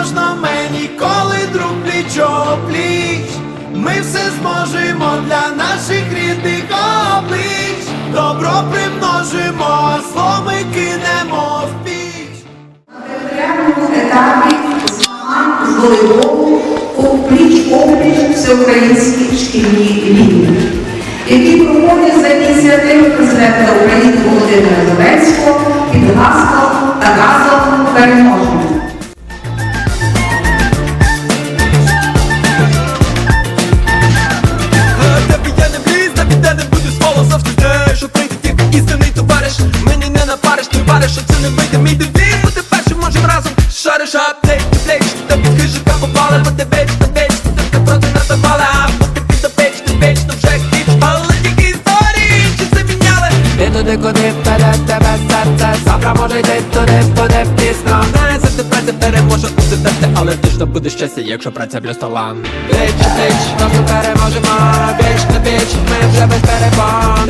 можна мені, коли друг плічо пліч. Ми все зможемо для наших рідних облич. Добро примножимо, а зло ми кинемо в піч. окремому етапі змагань з волейболу у пліч-опліч всеукраїнські шкільні ліги, які проходять за ініціативи президента України Володимира Зеленського напариш, ти вариш, що це не вийде. Мій девіз Бути першим можем разом шариш аптек, плеч Та під хижака попали, бо ти веч, ти веч Ти ти проти надавали, а бути під опеч, ти вечно вже хіч Але тільки історії, чи це міняли? Ти туди, куди вперед тебе серце? Завтра може йти туди, буде пізно. Не за тебе це переможе у серце Але ти ж то будеш щастя, якщо праця плюс талант Плеч, плеч, просто переможемо Віч на віч, ми вже без перебон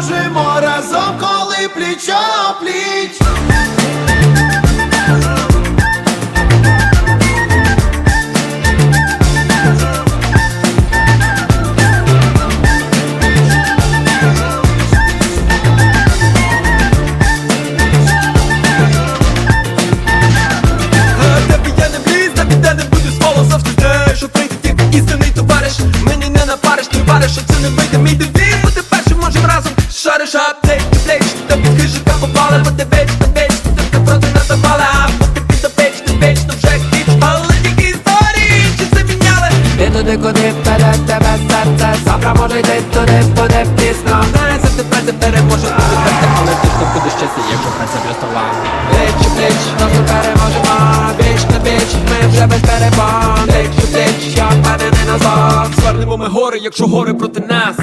Переможемо разом, коли пліч. Буду свало що прийде тільки істинний товариш Мені не напариш, ти вариш, що це не вийде мій девіз Бути першим серце може йде туди, буде пізно Не за тебе це переможе у серце Але ти хто буде щастя, якщо праця плюс талант Плеч, нас разом переможемо. Біч на біч, ми вже без перебон Плеч, плеч, я впевнений назад Звернемо ми гори, якщо гори проти нас